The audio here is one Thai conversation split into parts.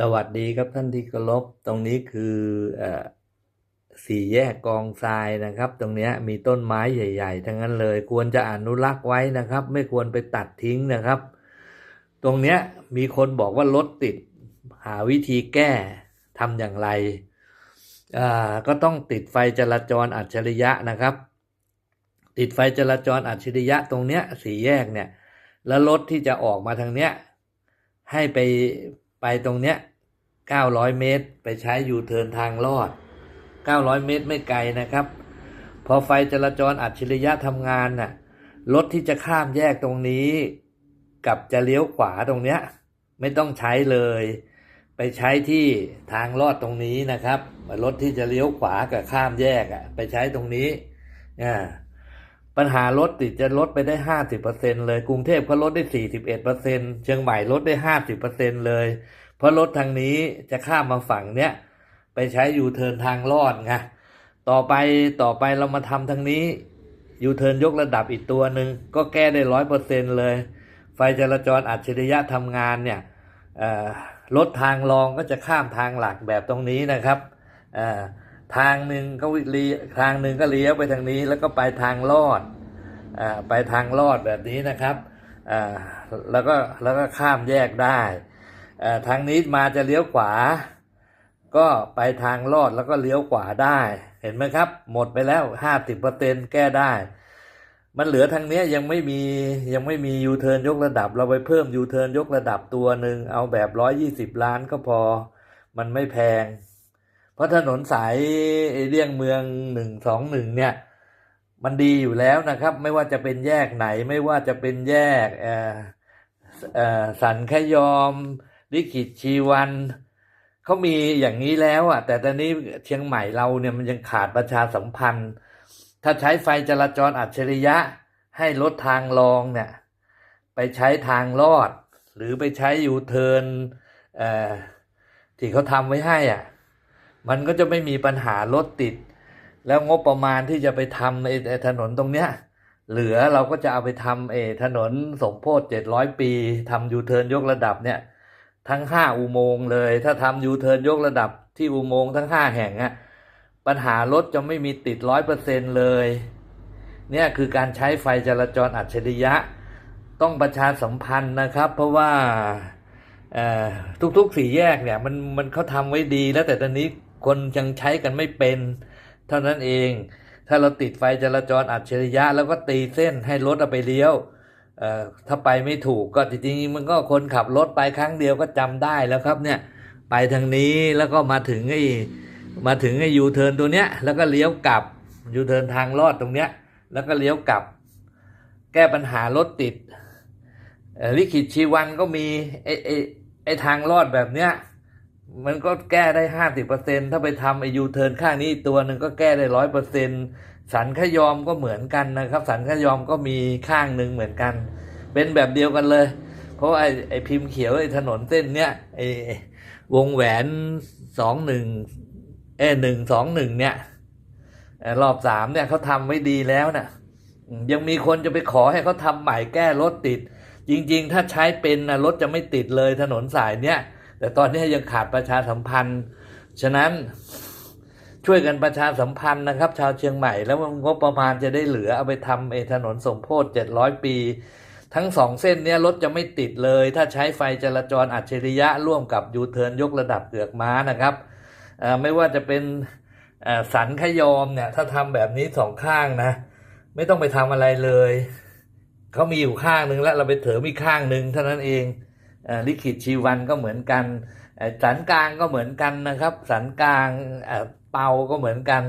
สวัสดีครับท่านที่เคารพตรงนี้คืออสี่แยกกองทรายนะครับ ตรงนี้มีต้นไม้ใหญ่ ๆ ทั้งนั้นเลย ควรจะอนุรักษ์ไว้นะครับ ไม่ควรไปตัดทิ้งนะครับ ตรงนี้มีคนบอกว่ารถติดหาวิธีแก้ทำอย่างไรก็ต้องติดไฟจราจรอัจฉริยะนะครับ ติดไฟจราจรอัจฉริยะตรงเนี้ยสี่แยกเนี่ย แล้วรถที่จะออกมาทางเนี้ยให้ไป ไปตรงเนี้ย900เมตร ไปใช้ยูเทิร์นทางลอด900เมตรไม่ไกลนะครับ พอไฟจราจรอัจฉริยะทำงานน่ะรถที่จะข้ามแยกตรงนี้ กับจะเลี้ยวขวาตรงเนี้ย ไม่ต้องใช้เลย ไปใช้ที่ทางลอดตรงนี้นะครับรถที่จะเลี้ยวขวากับข้ามแยกอะ ไปใช้ตรงนี้อ่า ปัญหารถติดจะลดไปได้ห้าสิบเปอร์เซ็นเลย กรุงเทพก็ลดได้สี่สิบเอ็ดเปอร์เซ็นเชียงใหม่ลดได้ห้าสิบเปอร์เซ็นเลย เพราะรถทางนี้จะข้ามมาฝั่งเนี้ยไปใช้ยูเทิร์นทางลอดไงต่อไปต่อไปเรามาทำทางนี้ยูเทิร์นยกระดับอีกตัวหนึ่งก็แก้ได้ร้อยเปอร์เซ็นเลย ไฟจราจรอัจฉริยะทำงานเนี่ยรถทางรองก็จะข้ามทางหลักแบบตรงนี้นะครับอ่อ ทางหนึ่งก็วิลีทางหนึ่งก็เลี้ยวไปทางนี้ แล้วก็ไปทางลอดอ่าไปทางลอดแบบนี้นะครับอ่าแล้วก็แล้วก็ข้ามแยกได้อ่าทางนี้มาจะเลี้ยวขวา ก็ไปทางลอดแล้วก็เลี้ยวขวาได้ เห็นไหมครับ หมดไปแล้วห้าสิบเปอร์เซ็นแก้ได้ มันเหลือทางเนี้ยยังไม่มียังไม่มียูเทิร์นยกระดับ เราไปเพิ่มยูเทิร์นยกระดับตัวหนึ่งเอาแบบร้อยยี่สิบล้านก็พอ มันไม่แพง เพราะถนนสายเลี่ยงเมืองหนึ่งสองหนึ่งเนี่ย มันดีอยู่แล้วนะครับ ไม่ว่าจะเป็นแยกไหนไม่ว่าจะเป็นแยกสันขยอมลิขิตชีวันเขามีอย่างนี้แล้วอะ แต่ตอนนี้เชียงใหม่เราเนี่ยมันยังขาดประชาสัมพันธ์ ถ้าใช้ไฟจราจรอัจฉริยะให้รถทางรองเนี่ย ไปใช้ทางลอด หรือไปใช้ยูเทิร์นที่เขาทำไว้ให้อะ มันก็จะไม่มีปัญหารถติด แล้วงบประมาณที่จะไปทำไอ้ถนนตรงเนี้ยเหลือเราก็จะเอาไปทำเอถนนสมโพธิเจ็ดร้อยปีทำยูเทิร์นยกระดับเนี่ยทั้งห้าอุโมงค์เลย ถ้าทำยูเทิร์นยกระดับที่อุโมงค์ทั้งห้าแห่งอะปัญหารถจะไม่มีติดร้อยเปอร์เซ็นเลย เนี่ยคือการใช้ไฟจราจรอัจฉริยะ ต้องประชาสัมพันธ์นะครับ เพราะว่าเอ่อทุกๆสี่แยกเนี่ยมันมันเขาทำไว้ดีแล้วแต่ตอนนี้ คนยังใช้กันไม่เป็น เท่านั้นเอง ถ้าเราติดไฟจราจรอัจฉริยะ แล้วก็ตีเส้นให้รถเอาไปเลี้ยวถ้าไปไม่ถูกก็จริงๆมันก็คนขับรถไปครั้งเดียวก็จำได้แล้วครับเนี่ยไปทางนี้แล้วก็มาถึงไอ้มาถึงไอ้ยูเทิร์นตัวเนี้ยแล้วก็เลี้ยวกลับยูเทิร์นทางลอดตรงเนี้ยแล้วก็เลี้ยวกลับ แก้ปัญหารถติดลิขิตชีวันก็มีไอ้ไอ้ไอ้ทางลอดแบบเนี้ย มันก็แก้ได้ห้าสิบเปอร์เซ็นถ้าไปทำไอ้ยูเทิร์นข้างนี้ตัวหนึ่งก็แก้ได้ร้อยเปอร์เซ็นสันขยอมก็เหมือนกันนะครับ สันขยอมก็มีข้างหนึ่งเหมือนกัน เป็นแบบเดียวกันเลย เพราะไอ้ไอ้พิมพ์เขียวไอ้ถนนเส้นเนี้ยไอ้วงแหวนสองหนึ่งเอหนึ่งสองหนึ่งเนี่ยรอบสามเนี่ยเขาทำไว้ดีแล้วนะ่ะยังมีคนจะไปขอให้เขาทำใหม่แก้รถติด จริง ๆ ถ้าใช้เป็นนะรถจะไม่ติดเลยถนนสายเนี้ย แต่ตอนนี้ยังขาดประชาสัมพันธ์ ฉะนั้นช่วยกันประชาสัมพันธ์นะครับ ชาวเชียงใหม่แล้วงบประมาณจะได้เหลือเอาไปทำไอ้ถนนสมโพธิเจ็ดร้อยปี ทั้งสองเส้นเนี้ยรถจะไม่ติดเลย ถ้าใช้ไฟจราจรอัจฉริยะร่วมกับยูเทิร์นยกระดับเกือกม้านะครับไม่ว่าจะเป็นสันขยอมเนี่ยถ้าทำแบบนี้สองข้างนะ ไม่ต้องไปทำอะไรเลยเขามีอยู่ข้างหนึ่งแล้วเราไปเถิมอีข้างหนึ่งเท่านั้นเอง ลิขิตชีวันก็เหมือนกันสันกลางก็เหมือนกันนะครับสันกลางเอ่อเปาก็เหมือนกัน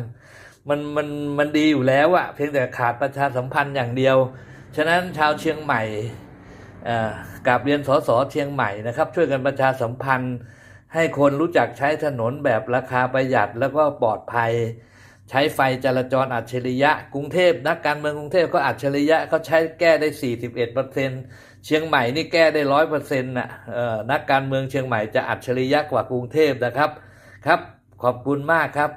มันมันมันดีอยู่แล้วอะเพียงแต่ขาดประชาสัมพันธ์อย่างเดียว ฉะนั้นชาวเชียงใหม่กราบเรียนสสเชียงใหม่นะครับ ช่วยกันประชาสัมพันธ์ให้คนรู้จักใช้ถนนแบบราคาประหยัดแล้วก็ปลอดภัย ใช้ไฟจราจรอัจฉริยะ กรุงเทพนักการเมืองกรุงเทพก็อัจฉริยะเขาใช้แก้ได้ 41เปอร์เซ็นเชียงใหม่นี่แก้ได้ร้อยเปอร์เซ็นต์น่ะนักการเมืองเชียงใหม่จะอัจฉริยะกว่ากรุงเทพนะครับครับ ขอบคุณมากครับ